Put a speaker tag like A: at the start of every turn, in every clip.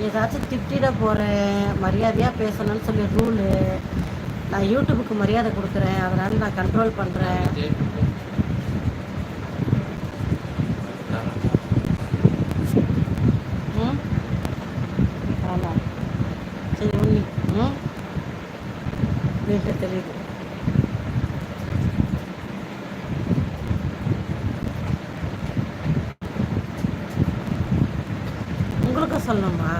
A: ஏதாச்சும் திட்டிட போகிறேன் மரியாதையாக பேசணும்னு சொல்லி ரூலு நான் யூடியூபுக்கு மரியாதை கொடுக்குறேன் அதனால் நான் கண்ட்ரோல் பண்ணுறேன் ம்? ஆமாம் சரி உன்னி ம்? வீட்டு தெரியுது. சொல்லணுமா?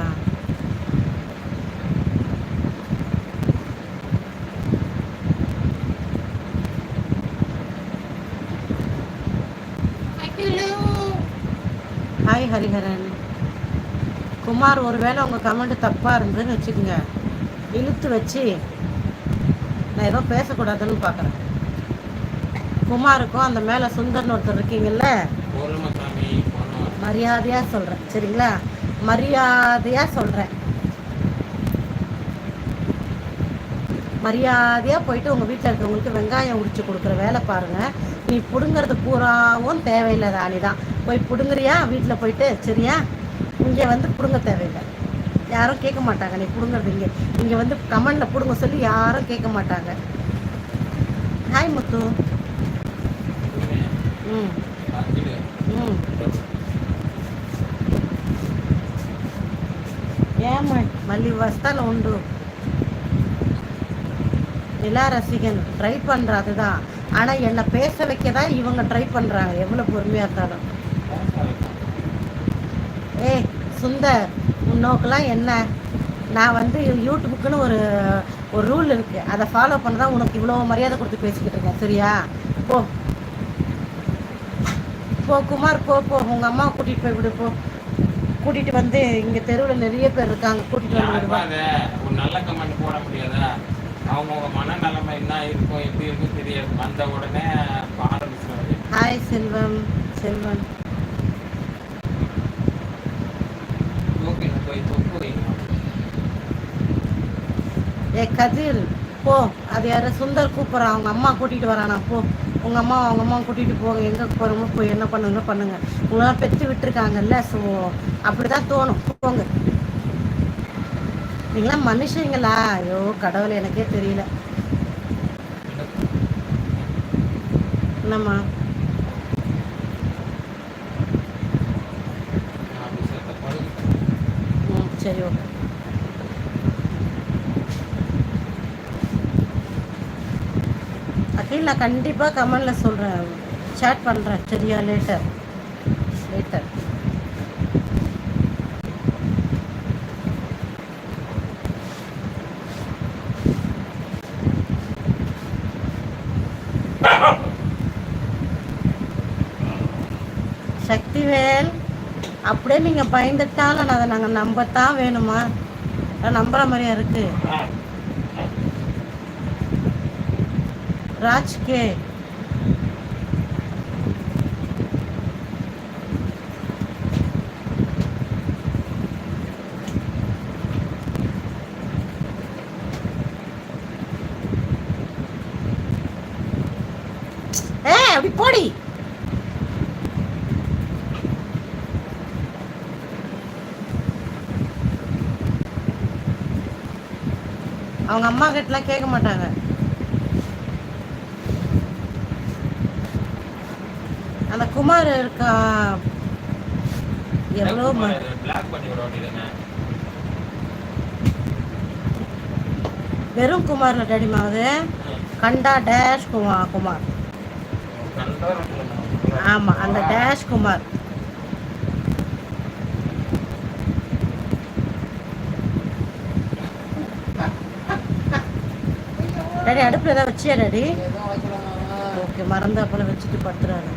A: ஹாய் ஹரிஹரன். குமார் ஒருவேளை உங்கள் கமெண்ட் தப்பாக இருந்ததுன்னு வச்சுக்கோங்க. இழுத்து வச்சு நான் ஏதோ பேசக்கூடாதுன்னு பார்க்குறேன். குமாருக்கும் அந்த மேலே சுந்தர்னு ஒருத்தர் இருக்கீங்கல்ல? மரியாதையாக சொல்கிறேன் சரிங்களா? மரியாதையாக சொல்கிறேன் மரியாதையாக போயிட்டு உங்கள் வீட்டில் இருக்கிறவங்களுக்கு வெங்காயம் உரிச்சு கொடுக்குற வேலை பாருங்கள் நீ பிடுங்கிறது பூராவும் தேவையில்லை ராணி தான். போய் பிடுங்குறியா? வீட்டில் போயிட்டு சரியா? இங்கே வந்து பிடுங்க தேவையில்லை. யாரும் கேட்க மாட்டாங்க நீ பிடுங்கிறது இங்கே. இங்கே வந்து கமெண்டில் பிடுங்க சொல்லி யாரும் கேட்க மாட்டாங்க. ஹாய் முத்து. ம். ம். ஏமா మళ్ళీ వస్తాను ఉండు நிலா ரசிகன் ட்ரை பண்ணுற அதுதான் ஆனால் என்னை பேச வைக்க தான் இவங்க ட்ரை பண்ணுறாங்க எவ்வளோ பொறுமையாக இருந்தாலும் ஏய் சுந்தர் உன்னோக்கெல்லாம் என்ன நான் வந்து யூடியூபுக்குன்னு ஒரு ஒரு ரூல் இருக்குது அதை ஃபாலோ பண்ண தான் உனக்கு இவ்வளோ மரியாதை கொடுத்து பேசிக்கிட்டு இருக்கேன் சரியா போ போ குமார் போ போ உங்கள் அம்மா கூட்டிகிட்டு போய் விடு போ கூட்டிகிட்டு வந்து இங்கே தெருவில் நிறைய பேர் இருக்காங்க. கூட்டிகிட்டு வந்து
B: ஒரு நல்ல கமெண்ட் போட முடியாதா? அவங்கவுங்க மனநிலைமை என்ன இருக்கும் எப்படி இருக்கும் தெரியாது. வந்த உடனே ஆரம்பிச்சுருவாரு.
A: ஹாய் செல்வம். செல்வன் ஏ கதிர் போ. அது யாரு சுந்தர் கூப்பிட்றான். அவங்க அம்மா கூட்டிகிட்டு வரானா போ. உங்கள் அம்மா அவங்க அம்மா கூட்டிகிட்டு போங்க. எங்கே போகிறோமோ போய் என்ன பண்ணுங்க பண்ணுங்க. உங்களாம் பெற்று விட்டுருக்காங்கல்ல ஸோ அப்படி தான் தோணும். போங்க. நீங்களாம் மனுஷங்களா? ஐயோ கடவுள் எனக்கே தெரியல. என்னம்மா? சரி ஓகே அகில் நான் கண்டிப்பாக கமெண்டில் சொல்கிறேன் சேட் பண்ணுறேன் சரியா? லேட்டர் லேட்டர் சக்திவேல் அப்படியே நீங்கள் பயந்துட்டாலும் அதை நாங்கள் நம்பத்தான் வேணுமா? நம்புகிற நம்புற மாதிரியா இருக்குது ராஜ் கே. அப்படி போடி. அவங்க அம்மா கிட்டலாம் கேட்க மாட்டாங்க. அந்த குமார் இருக்கா? எவ்வளோ வெறும் குமார்ல டேடிமா அது கண்டா டேஷ் குமார் குமார்.
B: கண்டா
A: ஆமா அந்த டேஷ் குமார். டேடி அடுப்பில் ஏதாவது வச்சியா டேடி? ஓகே மறந்து அப்பல வச்சுட்டு படுத்துறாரு.